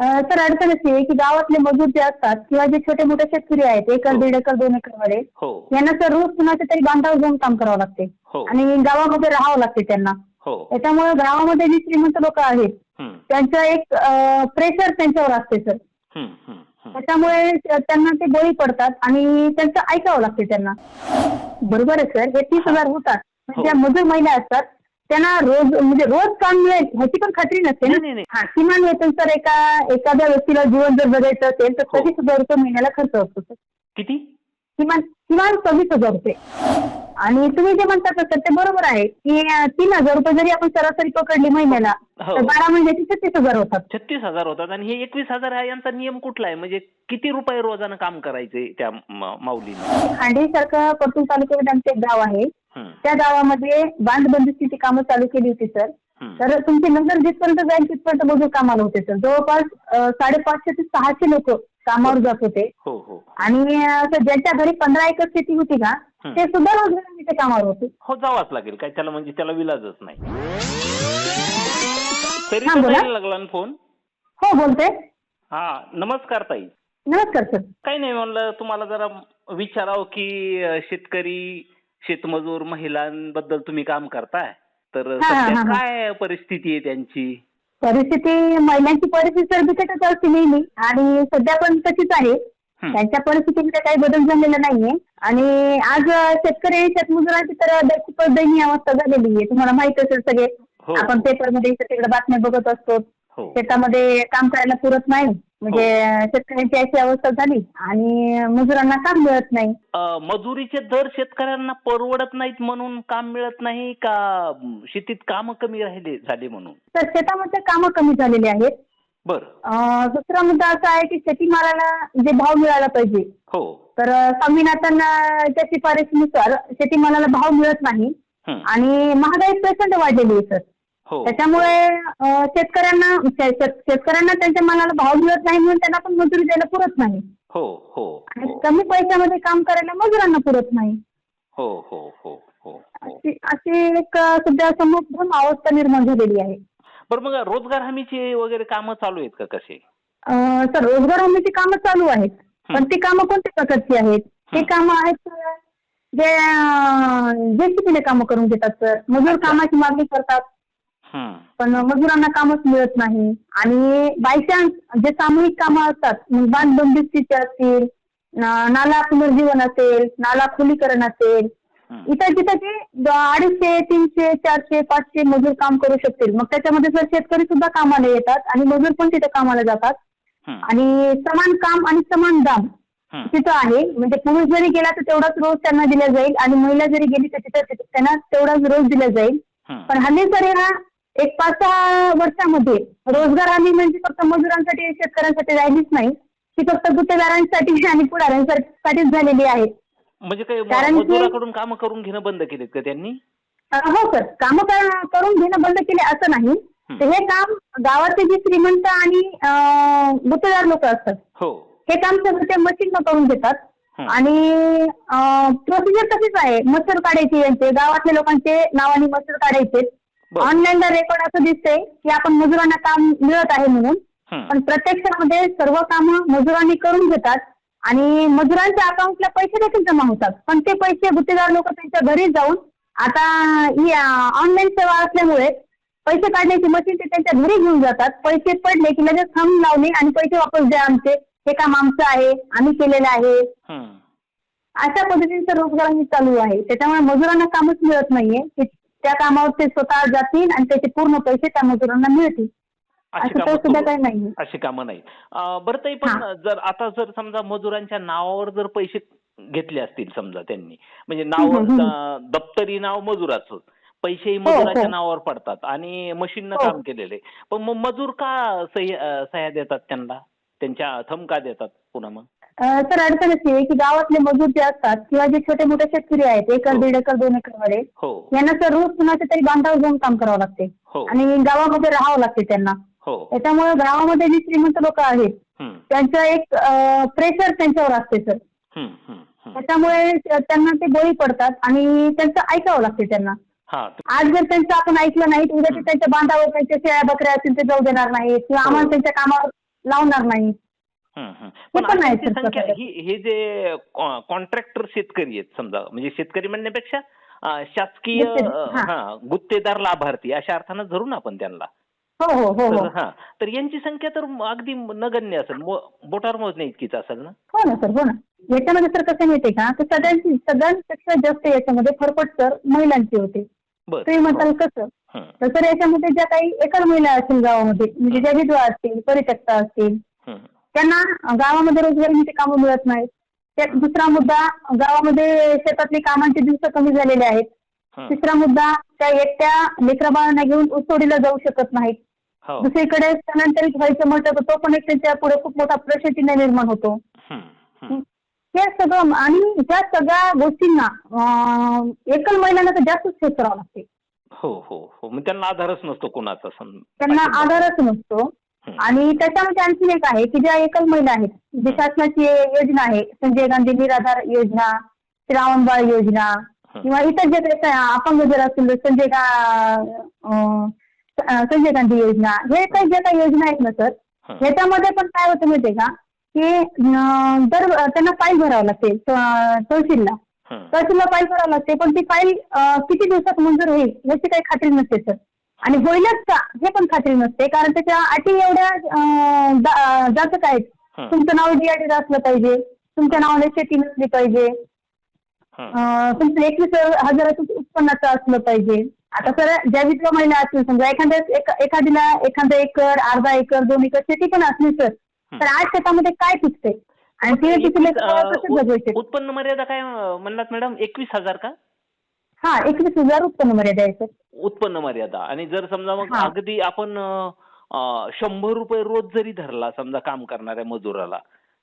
तर अडचण अशी आहे की गावातले मजूर जे असतात किंवा जे छोटे मोठे शेतकरी आहेत एकर हो. दीड एकर दोन एकरमध्ये हो. यांना तर रोज कुणाच्या तरी बांधावर जाऊन काम करावं लागते. हो. आणि गावामध्ये राहावं लागते त्यांना. हो. त्याच्यामुळे गावामध्ये जी श्रीमंत लोक आहेत हम्म, त्यांचं एक प्रेशर त्यांच्यावर असते सर हम्म, हम्म, हम्म. त्याच्यामुळे त्यांना ते बळी पडतात आणि त्यांचं ऐकावं लागते त्यांना. बरोबर आहे सर हे तीस हजार होतात. पण हो. ज्या मजूर महिला असतात त्यांना रोज म्हणजे रोज काम मिळेल ह्याची पण खात्री नसते नाही, ना नाही, नाही. हा किमान वेतन सर एका एखाद्या व्यक्तीला जीवन जर जगायचं असेल तर हो. सव्वीस हजार रुपये महिन्याला खर्च असतो सर किती किमान किमान सव्वीस हजार रुपये आणि तुम्ही जे म्हणतात ना सर ते बरोबर आहे की तीन हजार रुपये जरी आपण सरासरी पकडली महिन्याला हो. तर बारा महिन्याची छत्तीस हजार होतात. छत्तीस हजार होतात आणि हे एकवीस हजार हा यांचा नियम कुठला आहे? म्हणजे किती रुपये रोजानं काम करायचे त्या म- माऊलीने? खांडी सारखं परतूर तालुक्यामध्ये आमचं एक गाव आहे. हम्म, त्या गावामध्ये बांधबंदीची ती कामं चालू केली होती सर. हम्म. तर तुमची नंतर जिथपर्यंत जाईल तिथपर्यंत मजूर कामाला होते सर. जवळपास अं, साडेपाचशे ते सहाशे लोक कामावर जात होते. हो हो. आणि असं ज्यांच्या घरी पंधरा एकर शेती होती का हं. ते सुद्धा रोजगार ते कामावर होते. हो जावाच लागेल. काय त्याला म्हणजे त्याला विलाजच नाही. तरी हा, बोला. लागला ना फोन? हो बोलते. हा नमस्कार ताई. नमस्कार सर. काही नाही म्हणलं तुम्हाला जरा विचारावं की अं, शेतकरी शेतमजूर महिलांबद्दल तुम्ही काम करताय. तर हा, हा, सध्या हा, हा. काय परिस्थिती आहे त्यांची? परिस्थिती महिलांची परिस्थिती तर बिकटच असते नेहमी. आणि सध्या पण तशीच आहे. त्यांच्या परिस्थितीमध्ये काही बदल झालेला नाहीये. आणि आज शेतकरी शेतमजुरांची तर खूपच दयनीय अवस्था झालेली आहे. तुम्हाला माहीत असेल सगळे. हो. आपण पेपरमध्ये तिकडे बातम्या बघत असतो. हो. शेतामध्ये काम करायला पुरत नाही. म्हणजे शेतकऱ्यांची अशी अवस्था झाली आणि मजुरांना काम मिळत नाही? अं, मजुरीचे दर शेतकऱ्यांना परवडत नाहीत म्हणून काम मिळत नाही का शेतीत काम कमी राहिले झाले म्हणून? तर शेतामध्ये कामं कमी झालेली आहेत. बर. अं, दुसरा मुद्दा असा आहे की शेतीमालाला जे भाव मिळाला पाहिजे हो. तर अं, स्वामीनाथनच्या शिफारशीनुसार शेतीमालाला भाव मिळत नाही. हं. आणि महागाई प्रचंड वाढलेली आहे सर. हो त्याच्यामुळे अं, शेतकऱ्यांना शेतकऱ्यांना त्यांच्या मालाला भाव मिळत नाही म्हणून त्यांना पण मजुरी द्यायला पुरत नाही. हो हो आणि हो. कमी पैशामध्ये काम करायला मजुरांना पुरत नाही. हो हो हो हो हो. अशी अशी एक सध्या समुद्रम अवस्था निर्माण झालेली आहे. बरं मग रोजगार हमीची वगैरे कामं चालू आहेत का कसे? सर रोजगार हमीची कामं चालू आहेत. पण ती कामं कोणत्या प्रकारची आहेत? ते हं. कामं आहेत जे जेसीबीने कामं करून घेतात सर. मजूर. कामाची मागणी करतात. हं. पण मजुरांना कामच मिळत नाही आणि बायचान्स जे सामूहिक कामं असतात बांधबंदिस्तीचे असतील नाला पुनर्जीवन असेल नाला खुलीकरण असेल हं. इथं जिथं जे द- अडीचशे तीनशे चारशे पाचशे मजूर काम करू शकतील मग त्याच्यामध्ये सर शेतकरी सुद्धा कामाला येतात आणि मजूर पण तिथे कामाला जातात हं. आणि समान काम आणि समान दाम हं. तिथं आहे म्हणजे पुरुष जरी गेला तर तेवढाच रोज त्यांना दिला जाईल आणि महिला जरी गेली तर तिथं तिथं त्यांना तेवढाच रोज दिला जाईल हं. पण हल्ली सर ह्या एक पाच सहा वर्षामध्ये रोजगार हमी म्हणजे फक्त मजुरांसाठी शेतकऱ्यांसाठी राहिलीच नाही. ती फक्त गुत्तेदारांसाठी आणि पुढाऱ्यांसाठीच झालेली आहे. म्हणजे काही कारण मजुराकडून कामं करून घेणं बंद केलेत का त्यांनी? हो सर. कामं कर- करून घेणं बंद केले असं नाही. हे काम गावाचे जे श्रीमंत आणि गुत्तेदार लोक असतात. हो. हे काम सगळं ते मशीन करून घेतात. आणि प्रोसिजर तशीच आहे. मसूर काढायची यांचे. गावातल्या लोकांचे नावाने मसूर काढायचे. ऑनलाईनला रेकॉर्ड असं दिसतंय की आपण मजुरांना काम मिळत आहे म्हणून. पण प्रत्यक्षामध्ये सर्व कामं मजुरांनी करून घेतात आणि मजुरांच्या अकाउंटला पैसे देखील जमा होतात. पण ते पैसे गुत्तेदार लोक त्यांच्या घरी जाऊन आता ही ऑनलाईन सेवा असल्यामुळे पैसे काढण्याची मशीन ते त्यांच्या घरी घेऊन जातात. पैसे पडले की लगेच थंब लावणे आणि पैसे वापस द्या आमचे. हे काम आमचं आहे आम्ही केलेलं आहे. अशा पद्धतीचं रोजगार चालू आहे. त्याच्यामुळे मजुरांना कामच मिळत नाहीये. त्या कामावर ते स्वतः जातील आणि त्याचे पूर्ण पैसे त्या मजुरांना मिळतील अशी असं तर कामं सुद्धा काही नाही अशी कामं नाही अं, बरं ताई पण. जर आता जर समजा मजुरांच्या नावावर जर पैसे घेतले असतील समजा त्यांनी म्हणजे नाव. अं, दप्तरी नाव मजुराचं पैसेही हो, मजुराच्या हो. नावावर पडतात आणि मशीननं हो. काम केलेले पण मग मजूर का सही अं, सह्या देतात त्यांना त्यांच्या थंब का देतात पुन्हा मग तर अडचण अशी आहे की गावातले मजूर जे असतात किंवा जे छोटे मोठे शेतकरी आहेत एकर हो. दीड एकर दोन एकरमध्ये हो. यांना तर रोज कुणाच्या तरी बांधावर जाऊन काम करावं लागते. हो. आणि गावामध्ये राहावं लागते त्यांना. हो. त्याच्यामुळे गावामध्ये जी श्रीमंत लोक आहेत त्यांचं एक प्रेशर त्यांच्यावर असते सर. त्याच्यामुळे त्यांना ते बळी पडतात आणि त्यांचं ऐकावं लागते त्यांना. हा आज जर त्यांचं आपण ऐकलं नाही तर उद्या ते त्यांच्या बांधावर त्यांच्या शेळ्या बकऱ्या असतील ते जाऊ देणार नाहीत किंवा आम्हाला त्यांच्या कामावर लावणार नाही पण संख्या. ही हे जे कॉन्ट्रॅक्टर शेतकरी आहेत समजा म्हणजे शेतकरी म्हणण्यापेक्षा शासकीय हा. गुत्तेदार लाभार्थी अशा अर्थानं धरू ना आपण त्यांना. हो हो हो हो तर हा. तर यांची संख्या तर अगदी नगण्य असेल. बोटावर मोजण्या इतकीच असेल ना? हो ना सर हो ना. याच्यामध्ये सर कसं माहितीये का तर सगळ्यांची सगळ्यांपेक्षा जास्त याच्यामध्ये फरफट सर महिलांची होते. तुम्ही म्हणताल कसं? हं, तर सर याच्यामध्ये ज्या काही एकल महिला असतील गावामध्ये म्हणजे ज्या विधवा असतील परित्यक्ता असतील त्यांना गावामध्ये रोजगारीचे कामं मिळत नाहीत दुसरा मुद्दा गावामध्ये शेतातली कामांचे दिवस कमी झालेले आहेत हं. तिसरा मुद्दा त्या एकट्या लेकराबाळांना घेऊन ऊसतोडीला जाऊ शकत नाहीत हो दुसरीकडे स्थलांतरित व्हायचं म्हटलं तर तो पण एक त्यांच्या पुढे खूप मोठा प्रश्न निर्माण होतो हं, हं. हे सगळं आणि त्या सगळ्या गोष्टींना एकल महिलांना तर जास्तच फेस करावं लागते हो हो हो मग त्यांना आधारच नसतो कोणाचा त्यांना. आधारच नसतो हं. आणि त्याच्यामध्ये आणखी एक आहे की ज्या एकल महिला आहेत जी शासनाची योजना आहे संजय गांधी निराधार योजना श्रावणबाळ योजना. किंवा इतर जे काही अपंग जर असतील संजय गा संजय गांधी योजना हे काही ज्या काही योजना आहेत ना सर. ह्याच्यामध्ये पण काय होतं माहितीये का की दर त्यांना फाईल भरावं लागते तहसीलला. तहसीलला फाईल भरावं लागते पण ती फाईल किती दिवसात मंजूर होईल याची काही खात्री नसते सर आणि होईलच का? हे पण खात्री नसते कारण त्याच्या अटी एवढ्या अं, जा- जाचक आहेत. हं. तुमचं नाव डीआयडी असलं पाहिजे तुमच्या नावाने शेती नसली पाहिजे. तुमचं एकवीस हजाराचं उत्पन्नाचं असलं पाहिजे. आता सर ज्या विधवा महिला असतील समजा एखाद्या एखादीला एखादा एकर अर्धा एकर दोन एकर शेती पण असली सर तर आज शेतामध्ये काय पिकते आणि ते उत्पन्न मर्यादा काय म्हणलात मॅडम? एकवीस हजार का? हा एकवीस हजार उत्पन्न मर्यादा आहे सर. उत्पन्न मर्यादा. आणि जर समजा मग हा. अगदी आपण अं, अं, शंभर रुपये रोज जरी धरला समजा काम करणाऱ्या मजुराला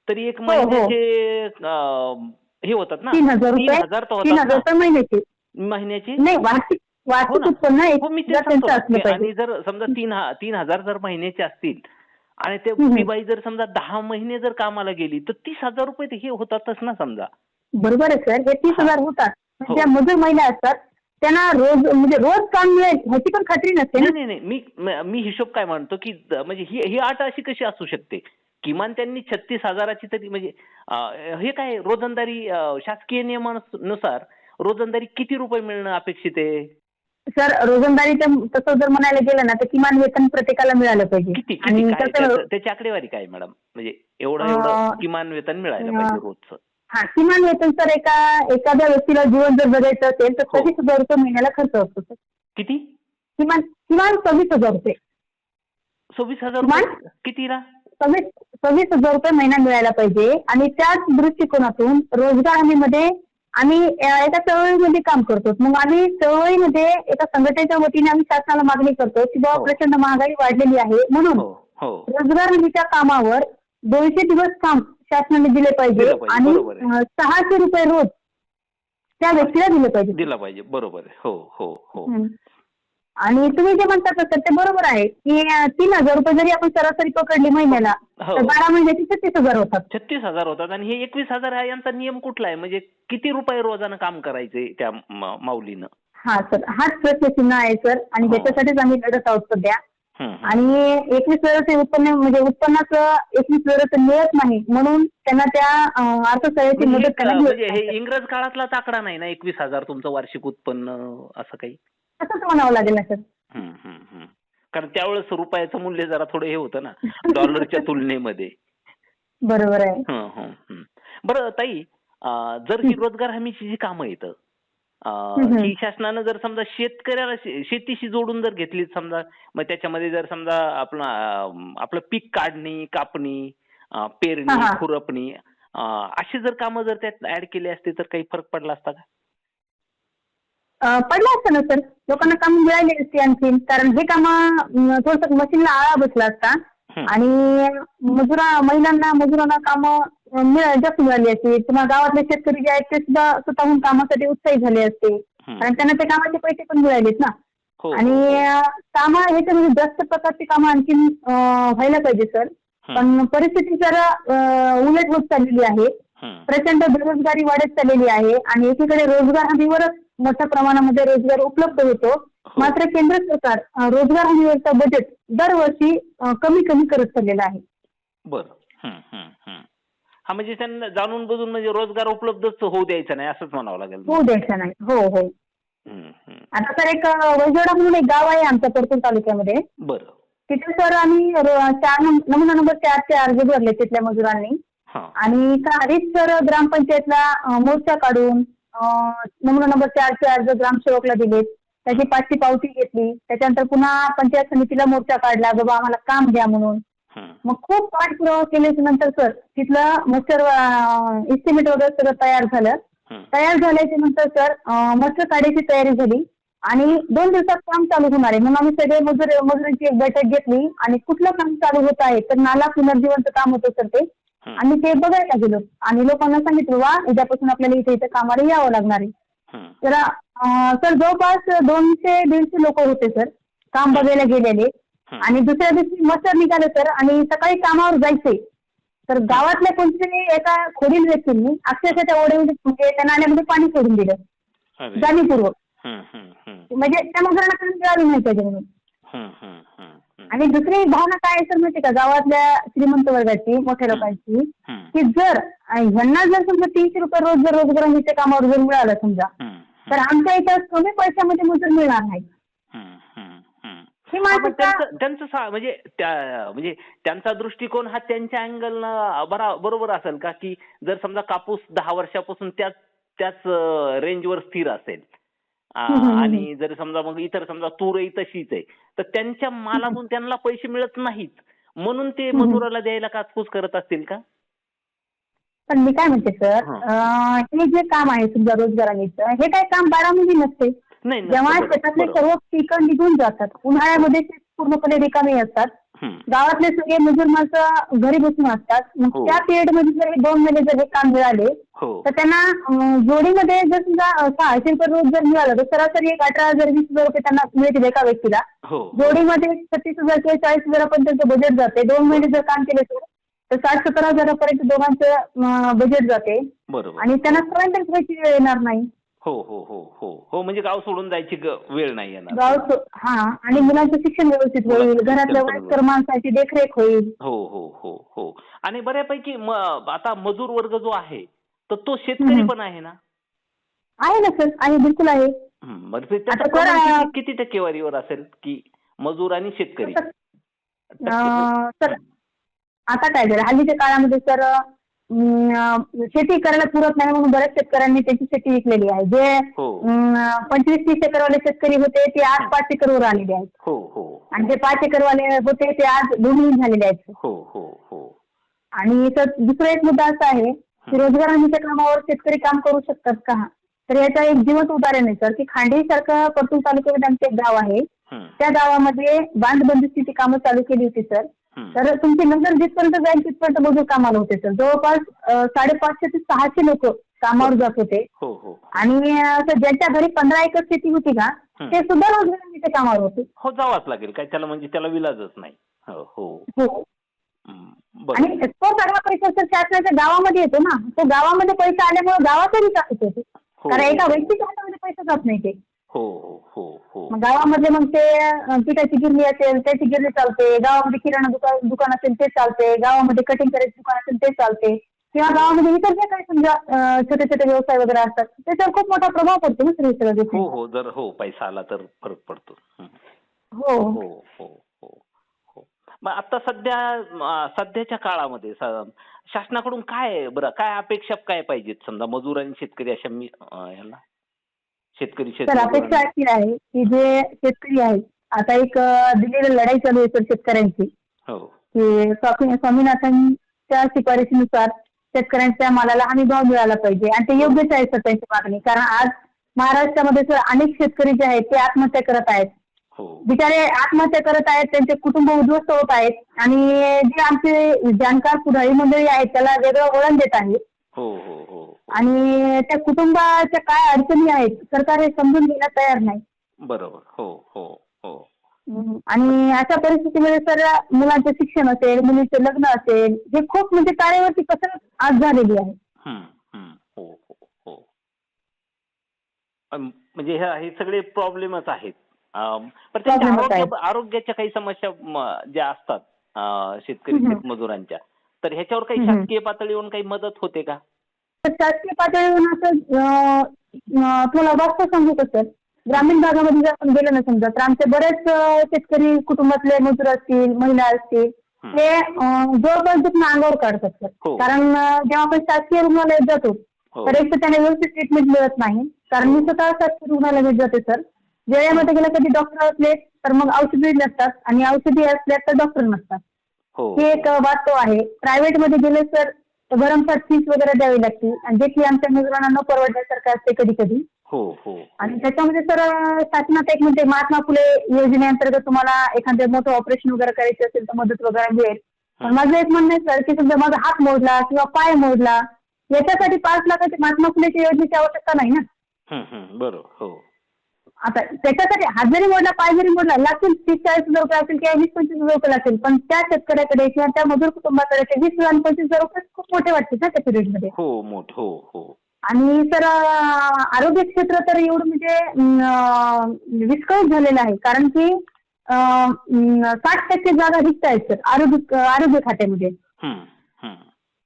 तरी एक हो, हो. महिन्याचे अं, हे होतात ना? तीन हजार तीन रुपये. हजार तर तीन होतात हजार ना? रुपये महिन्याची. महिन्याची? नाही वार्षिक हो वार्षिक ना. उत्पन्न एक हो मी ते जर सांगतो. त्यांचं असलं की पाहिजे. आणि जर समजा तीन हा- तीन हजार जर महिन्याचे असतील आणि ते हम्म. ती बाई जर समजा दहा महिने जर कामाला गेली तर तीस हजार रुपये हे होतातच ना समजा? बरोबर आहे सर. हे तीस हा. हजार होतात. हो. ज्या मजूर महिला असतात त्यांना रोज म्हणजे रोज काम मिळेल ह्याची पण खात्री नसते नाही ना. नाही नाही मी म- मी हिशोब काय म्हणतो की म्हणजे ही ही अट अशी कशी असू शकते? किमान त्यांनी छत्तीस हजाराची तरी म्हणजे अं, हे काय रोजंदारी अं, शासकीय नियमानुसार रोजंदारी किती रुपये मिळणं अपेक्षित आहे? सर रोजंदारीचं तसं जर म्हणायला गेलं ना तर किमान वेतन प्रत्येकाला मिळालं पाहिजे. किती काय कसं त्याचं- त्याची आकडेवारी काय मॅडम? म्हणजे एवढं अं, एवढं किमान वेतन मिळायला पाहिजे रोजचं. हा किमान वेतन सर एका एखाद्या व्यक्तीला जीवन जर जगायचं असेल तर हो. सव्वीस हजार रुपये महिन्याला खर्च असतो सर. किती? किमान किमान सव्वीस हजार रुपये. सव्वीस हजार? रुपये कितीला? सव्वीस सव्वीस हजार रुपये महिना मिळायला पाहिजे. आणि त्याच दृष्टिकोनातून रोजगार हमीमध्ये आम्ही अं, एका चळवळीमध्ये काम करतो. मग आम्ही चळवळीमध्ये एका संघटनेच्या वतीने आम्ही शासनाला मागणी करतो की बाबा हो. प्रचंड महागाई वाढलेली आहे. म्हणून हो हो. रोजगार हमीच्या कामावर दोनशे दिवस काम शासनाने दिले पाहिजे. दिलं पाहिजे, आणि बरोबर आहे. अं, सहाशे रुपये रोज त्या व्यक्तीला दिले पाहिजे. दिला पाहिजे. बरोबर आहे. हो हो हो. हं. आणि तुम्ही जे म्हणता सर ते बरोबर आहे. की अं, तीन हजार रुपये जरी आपण सरासरी पकडली महिन्याला हो. तर बारा महिन्याची छत्तीस हजार होतात. छत्तीस हजार होतात. आणि हे एकवीस हजार हा यांचा नियम कुठला आहे? म्हणजे किती रुपये रोजानं काम करायचे त्या म- माऊलीनं? हा सर. हाच प्रश्नचिन्ह आहे सर. आणि हो. त्याच्यासाठीच आम्ही लढत आहोत सध्या. आणि एकवीस वेळेचे उत्पन्न म्हणजे उत्पन्नाचं एकवीस वेळेचं मिळत नाही म्हणून त्यांना त्या अर्थसहाय्याची म्हणजे मदत म्हणजे हे. इंग्रज काळातलाच आकडा नाही ना एकवीस हजार तुमचं वार्षिक उत्पन्न असं काही असंच म्हणावं लागेल ना सर. कारण त्यावेळेस रुपयाचं मूल्य जरा थोडं हे होतं ना डॉलरच्या तुलनेमध्ये बरोबर आहे हं, हं, हं. बरं ताई अं, जर ही रोजगार हमीची जी कामं येतं ही शासनानं जर समजा शेतकऱ्याला शेतीशी जोडून जर घेतली समजा मग त्याच्यामध्ये जर समजा आपलं आपलं पीक काढणी कापणी पेरणी. खुरपणी अशी जर कामं जर त्यात ऍड केली असते तर काही फरक पडला असता का? पडलं असतं ना सर. लोकांना काम मिळाली असती आणखीन. कारण हे काम थोडस मशीनला आळा बसला असता. आणि मजुरा महिलांना मजुरांना कामं मिळ जास्त मिळाली असती. पुन्हा गावातले शेतकरी जे आहेत ते सुद्धा स्वतःहून कामासाठी उत्साही झाले असते. हं. कारण त्यांना ते कामाचे पैसे पण मिळालेत ना. हो आणि कामं ह्याच्यामध्ये जास्त प्रकारची कामं आणखीन अं, व्हायला पाहिजे सर. हं, पण परिस्थिती जरा अं, उलट होत चाललेली आहे. हं. प्रचंड बेरोजगारी वाढत चाललेली आहे. आणि एकीकडे रोजगार हमीवरच मोठ्या प्रमाणामध्ये रोजगार उपलब्ध होतो. हो. मात्र केंद्र सरकार अं, रोजगार हमीवरचं बजेट दरवर्षी अं, कमी कमी करत चाललेलं आहे. बरं. हं, हं, हं. हा म्हणजे त्यांना जाणून बुजून म्हणजे रोजगार उपलब्धच होऊ द्यायचा नाही असंच म्हणावं लागेल. होऊ द्यायचं नाही. हो हो. आता तर एक वैजोडा म्हणून एक गाव आहे आमच्या परतूर तालुक्यामध्ये. बरं. तिथे सर आम्ही रो- चार नम- नमुना नंबर चारचे अर्ज भरले तिथल्या मजुरांनी. हा. आणि काहीच सर ग्रामपंचायतला अं, मोर्चा काढून अं, नमुना नंबर चारचे अर्ज ग्रामसेवकला दिलेत. त्याची पाचशे पावती घेतली. त्याच्यानंतर पुन्हा पंचायत समितीला मोर्चा काढला. बाबा आम्हाला काम द्या म्हणून. मग खूप पाठपुरावा केल्याच्यानंतर सर तिथलं मस्टर इस्टिमेट वगैरे सगळं तयार झालं. तयार झाल्याच्यानंतर सर मस्टर काढायची तयारी झाली आणि दोन दिवसात काम चालू होणार आहे म्हणून आम्ही सगळे मजूर मजुरांची एक बैठक घेतली आणि कुठलं काम चालू होत आहे तर नाला पुनर्जीवनचं काम होतं सर ते. आणि ते बघायला गेलो आणि लोकांना सांगितलं वा उद्यापासून आपल्याला इथे इथे कामाला यावं लागणार आहे. तर सर जवळपास दोनशे दीडशे लोक होते सर काम बघायला गेलेले. आणि दुसऱ्या दिवशी मस्टर निघाले सर आणि सकाळी कामावर जायचे. तर गावातल्या कोणत्यातरी एका खोडील व्यक्तींनी अक्षरशः त्या ओढ्यामध्ये म्हणजे त्या नाल्यामध्ये पाणी सोडून दिलं. हं. म्हणजे त्या मजुरांना काम मिळालं नाही पाहिजे म्हणून हं. आणि दुसरी भावना काय सर माहिती का? गावातल्या श्रीमंत वर्गाची मोठ्या लोकांची. की जर अं, ह्यांना जर समजा तीनशे रुपये रोज जर रोजगारांच्या कामावर जर मिळालं समजा तर आमच्या इथं कमी पैशामध्ये मजूर मिळणार नाही. हं. त्यांचं त्यांचं सा- म्हणजे त्या म्हणजे त्यांचा दृष्टिकोन हा त्यांच्या अँगल बरा बरोबर असेल का की जर समजा कापूस दहा वर्षापासून त्याच त्याच रेंजवर स्थिर असेल आ, हम्म, हम्म, हम्म. आणि जर समजा मग इतर समजा तूरही तशीच आहे तर त्यांच्या मालातून त्यांना पैसे मिळत नाहीत म्हणून ते हम्म. मजुराला द्यायला काचकूच करत असतील का पण मी काय म्हणते सर हा. अं, हे जे काम आहे समजा रोजगारांचं हे काय काम बारामध्ये नसते नाही जेव्हा शेतातले. सर्व पिकं निघून जातात उन्हाळ्यामध्ये ते पूर्णपणे रिकामी असतात. गावातले सगळे मजूर माणसं घरी बसून असतात. मग हो. त्या पिरियडमध्ये जर हे दोन महिने जर हे काम मिळाले हो. तर त्यांना जोडीमध्ये जर समजा सहाशे रुपये रोज जर मिळालं तर सरासरी एक अठरा हजार वीस हजार रुपये त्यांना मिळतील एका व्यक्तीला. हो. जोडीमध्ये छत्तीस हजार किंवा चाळीस हजारापर्यंत बजेट जाते. दोन महिने जर काम केले तर तर साठ सत्तर हजारापर्यंत दोघांचं बजेट जाते. आणि त्यांना स्थलांतर करायची वेळ येणार नाही. हो हो हो हो. हो म्हणजे गाव सोडून जायची ग- वेळ नाही येणार. गाव हा आणि मुलांचं शिक्षण व्यवस्थित होईल मुलांचं घरातल्या शिक्षण वयस्कर माणसाची देखरेख होईल. हो हो हो हो. आणि बऱ्यापैकी म आता मजूर वर्ग जो आहे तर तो शेतकरी हम्म. पण आहे ना? आहे ना सर आहे बिलकुल आहे. हम्म, बरं ते त्याचं आता प्रमाण सर, किती- किती टक्केवारीवर असेल की मजूर आणि शेतकरी? सर, अं, सर आता काय झालं? हल्लीच्या काळामध्ये सर शेती करायला पुरत नाही म्हणून बऱ्याच शेतकऱ्यांनी त्याची शेती विकलेली आहे. जे हो. पंचवीस तीस एकरवाले शेतकरी होते ते आज पाच एकरवर आलेले आहेत. हो हो. आणि जे पाच एकरवाले होते ते आज दोन्ही झालेले आहेत. हो हो हो. आणि तर दुसरा एक मुद्दा असा आहे की रोजगार हमीच्या कामावर शेतकरी काम करू शकतात का? तर याचा एक जिवंत उदाहरण आहे सर की खांडी सारखं परतूर तालुक्यामध्ये आमचं एक गाव आहे. हम्म, त्या गावामध्ये बांधबंदिस्तीची कामं चालू केली होती सर. तर तुमची नजर जिथपर्यंत जाईल तिथपर्यंत मजूर कामाला होते सर जवळपास साडेपाचशे ते सहाशे लोक कामावर जात होते. हो हो. आणि ज्यांच्या घरी पंधरा एकर शेती होती का. ते सुद्धा रोजगार कामावर होते. हो जावाच लागेल. काय त्याला म्हणजे त्याला विलाजच नाही. हो हो. हो. आणि तो सगळा पैसा सर शासनाच्या गावामध्ये येतो ना तो गावामध्ये पैसा आल्यामुळे गावाचा विकास होतो. हो कारण एका व्यक्तीच्या हातामध्ये पैसा जात नाही ते. हो हो हो हो. मग गावामध्ये मग ते अं, पिठाची गिरणी असेल त्याची गिरणी चालते गावामध्ये किराणा दुकान दुकान असेल ते चालते गावामध्ये कटिंग करायचं दुकान असेल ते चालते. किंवा गावामध्ये इतर जे काही समजा अं, छोटे छोटे व्यवसाय वगैरे असतात त्याच्यावर खूप मोठा प्रभाव पडतो ना सर हे सगळं हो गोष्टी हो जर हो पैसा आला तर फरक पडतो. हो. हो. हो हो हो मग आता सध्या अं, सध्याच्या काळामध्ये स- शासनाकडून काय आहे बरं? काय अपेक्षा काय पाहिजेत? समजा मजूर आणि शेतकरी अशा मी अं, याला शेतकरी तर अपेक्षा अशी आहे की जे शेतकरी आहेत आता एक दिलेली लढाई चालू आहे सर शेतकऱ्यांची. हो. की स्वामी स्वामीनाथनच्या शिफारशीनुसार शेतकऱ्यांच्या मालाला हमी भाव मिळाला पाहिजे आणि ते योग्यच आहे सर त्यांची मागणी. कारण आज महाराष्ट्रामध्ये सर अनेक शेतकरी जे आहेत ते आत्महत्या करत आहेत. हो. बिचारे आत्महत्या करत आहेत त्यांचे कुटुंब उद्ध्वस्त होत आहेत आणि जे आमचे जाणकार पुढारी मंडळी आहेत त्याला वेगळं वळण देत आहे हो हो हो आणि त्या कुटुंबाच्या काय अडचणी आहेत सरकार हे समजून घ्यायला तयार नाही. बरोबर. हो हो हो. हम्म. आणि अशा परिस्थितीमध्ये सर मुलांचं शिक्षण असेल मुलीचं लग्न असेल हे खूप म्हणजे तारेवरती कसरत आज झालेली आहे. हम्म, हम्म. हो हो हो. अम, म्हणजे ह्या- हे सगळे प्रॉब्लेमच आहेत. अम, पण त्यांच्या Problemच आरोग्य आरोग्याच्या काही समस्या म, ज्या असतात अं, शेतकरी हम्म. शेतमजुरांच्या तर ह्याच्यावर काही. शासकीय पातळीवरून काही मदत होते का? तर शासकीय पातळीवरून असं तुला वास्तव सांगू का सर? ग्रामीण भागामध्ये जर आपण गेलो ना समजा तर आमचे बरेच शेतकरी कुटुंबातले मजूर असतील महिला असतील. ते जवळपास दुखणं अंगावर काढतात सर. हो. कारण जेव्हा आपण शासकीय रुग्णालयात जातो हो. तर एक तर त्यांना व्यवस्थित ट्रीटमेंट मिळत नाही. कारण मी स्वतः शासकीय रुग्णालयात जाते सर. वेळेमध्ये गेलं कधी डॉक्टर असले तर मग औषधी नसतात. आणि औषधी असल्या तर डॉक्टर नसतात. हो. हे एक वास्तव आहे. प्रायव्हेटमध्ये गेले तर भरमसाठ फीस वगैरे द्यावी लागते आणि जे की आमच्या मजुरांना न परवडण्यासारखं असते कधी कधी हो हो. आणि त्याच्यामध्ये सर शासनात एक म्हणजे महात्मा फुले योजनेअंतर्गत तुम्हाला एखादं मोठं ऑपरेशन वगैरे करायचं असेल तर मदत वगैरे मिळेल. पण माझं एक म्हणणं आहे सर की समजा माझा हात मोडला किंवा पाय मोडला याच्यासाठी पाच लाखाची महात्मा फुलेच्या योजनेची आवश्यकता नाही ना? बरोबर. हो. आता त्याच्यासाठी हात जरी मोडला पाय जरी मोडला लागतील तीस चाळीस हजार रुपये असेल किंवा वीस पंचवीस हजार रुपये लागतील. पण त्या शेतकऱ्याकडे किंवा त्या मजूर कुटुंबाकडे ते वीस हजार पंचवीस हजार रुपये खूप मोठे वाटतील ना त्या पिरियडमध्ये हो मोठ हो हो. आणि अं, आरोग्य क्षेत्र तर एवढं म्हणजे विस्कळीत झालेलं आहे. कारण की साठ टक्के जागा रिक्त आहेत सर आरोग्य आरोग्य खात्यामध्ये.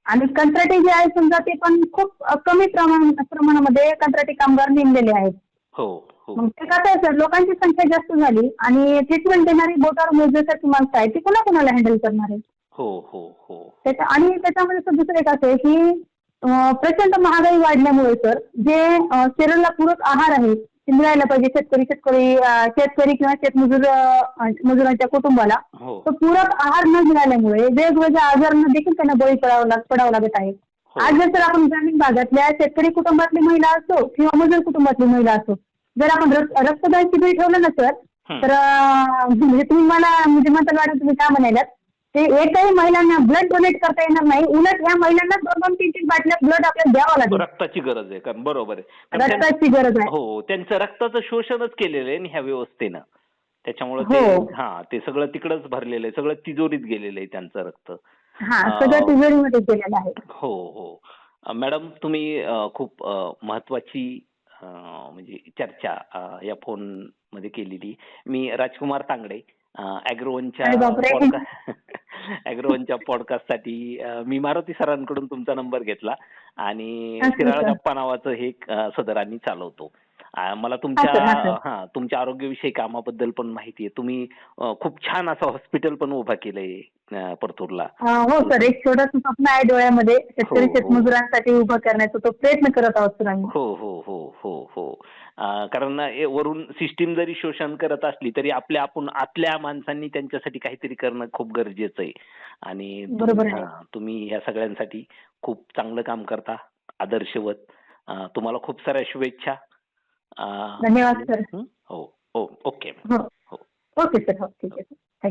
आणि कंत्राटी जे आहे समजा ते पण खूप कमी प्रमाण प्रमाणामध्ये कंत्राटी कामगार नेमलेले आहेत. हो. मग ते कसं आहे सर लोकांची संख्या जास्त झाली आणि ट्रीटमेंट देणारी बोटावर मोजण्यासारखी माणसं आहेत ती कोणा कोणाला हँडल करणार आहे? हो हो हो. त्याच्या आणि त्याच्यामध्ये सर दुसरं एक असं आहे की अं, प्रचंड महागाई वाढल्यामुळे सर जे अं, शरीराला पूरक आहार आहे ते मिळायला पाहिजे शेतकरी शेतकरी अं, शेतकरी किंवा शेतमजूर अं, मजुरांच्या कुटुंबाला. हो. तो पूरक आहार न मिळाल्यामुळे वेगवेगळ्या आजारांना देखील त्यांना बळी पडावं लाग पडावं लागत आहे. हो. आज जर सर आपण ग्रामीण भागातल्या शेतकरी कुटुंबातली महिला असो किंवा मजूर कुटुंबातली महिला असो जर आपण रक्त- रक्तदान शिबिर ठेवलं ना सर. तर म्हणजे तुम्ही मला म्हणजे म्हणता मॅडम तुम्ही काय म्हणाल्यात? ते एकही महिलांना ब्लड डोनेट करता येणार नाही. उलट ह्या महिलांना दोन दोन तीन तीन बाटल्या ब्लड आपल्याला द्यावं लागेल. रक्ताची गरज आहे कारण बरोबर आहे. रक्ताची गरज आहे. हो त्यांचं रक्ताचं शोषणच केलेलं आहे ह्या व्यवस्थेनं. त्याच्यामुळे ते हो. हा ते सगळं तिकडच भरलेलं आहे. सगळं तिजोरीत गेलेलं आहे त्यांचं रक्त. हा अं, सगळं तिजोरीमध्ये केलेलं आहे. हो हो. मॅडम तुम्ही खूप महत्वाची म्हणजे चर्चा या फोनमध्ये केलेली. मी राजकुमार तांगडे अॅग्रोवनच्या पॉडकास्टसाठी मी मारुती सरांकडून तुमचा नंबर घेतला आणि शिराळ. गप्पा नावाचं हे सदरांनी चालवतो. मला तुमच्या हा, तुमच्या आरोग्यविषयी कामाबद्दल पण माहिती आहे. तुम्ही खूप छान असं हॉस्पिटल पण उभा केलंय. परतूरला. हो सर. एक छोटस स्वप्न आहे डोळ्यामध्ये. शेतकरी हो, हो. शेतमजुरांसाठी उभं करण्याचा तो प्रयत्न करत आहोत सर आम्ही. हो हो हो हो हो. कारण हे वरून सिस्टीम जरी शोषण करत असली तरी आपल्या आपण आतल्या माणसांनी त्यांच्यासाठी काहीतरी करणं खूप गरजेचं आहे. आणि बरोबर आहे. हा, तुम्ही या सगळ्यांसाठी खूप चांगलं काम करता. आदर्शवत तुम्हाला खूप साऱ्या शुभेच्छा. धन्यवाद सर. हं? हो हो. ओके हो. Okay sir. हो